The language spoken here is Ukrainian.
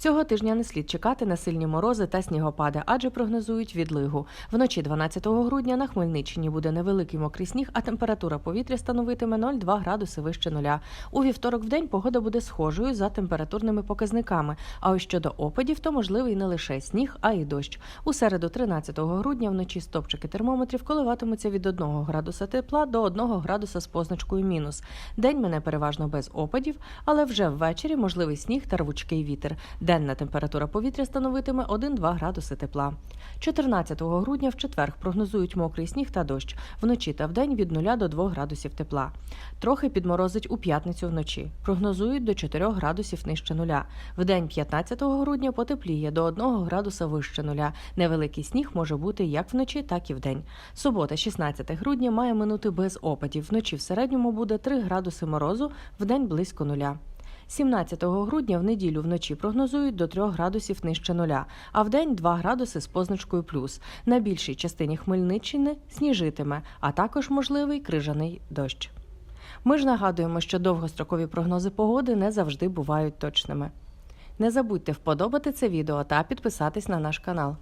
Цього тижня не слід чекати на сильні морози та снігопади, адже прогнозують відлигу. Вночі 12 грудня на Хмельниччині буде невеликий мокрий сніг, а температура повітря становитиме 0,2 градуси вище нуля. У вівторок в день погода буде схожою за температурними показниками. А ось щодо опадів, то можливий не лише сніг, а й дощ. У середу 13 грудня вночі стопчики термометрів коливатимуться від 1 градуса тепла до 1 градуса з позначкою мінус. День мене переважно без опадів, але вже ввечері можливий сніг та рвучкий вітер. Денна температура повітря становитиме 1-2 градуси тепла. 14 грудня в четвер прогнозують мокрий сніг та дощ. Вночі та вдень від 0 до 2 градусів тепла. Трохи підморозить у п'ятницю вночі. Прогнозують до 4 градусів нижче нуля. Вдень 15 грудня потепліє до 1 градуса вище нуля. Невеликий сніг може бути як вночі, так і вдень. Субота, 16 грудня, має минути без опадів. Вночі в середньому буде 3 градуси морозу, вдень близько нуля. 17 грудня в неділю вночі прогнозують до 3 градусів нижче нуля, а вдень 2 градуси з позначкою плюс. На більшій частині Хмельниччини сніжитиме, а також можливий крижаний дощ. Ми ж нагадуємо, що довгострокові прогнози погоди не завжди бувають точними. Не забудьте вподобати це відео та підписатись на наш канал.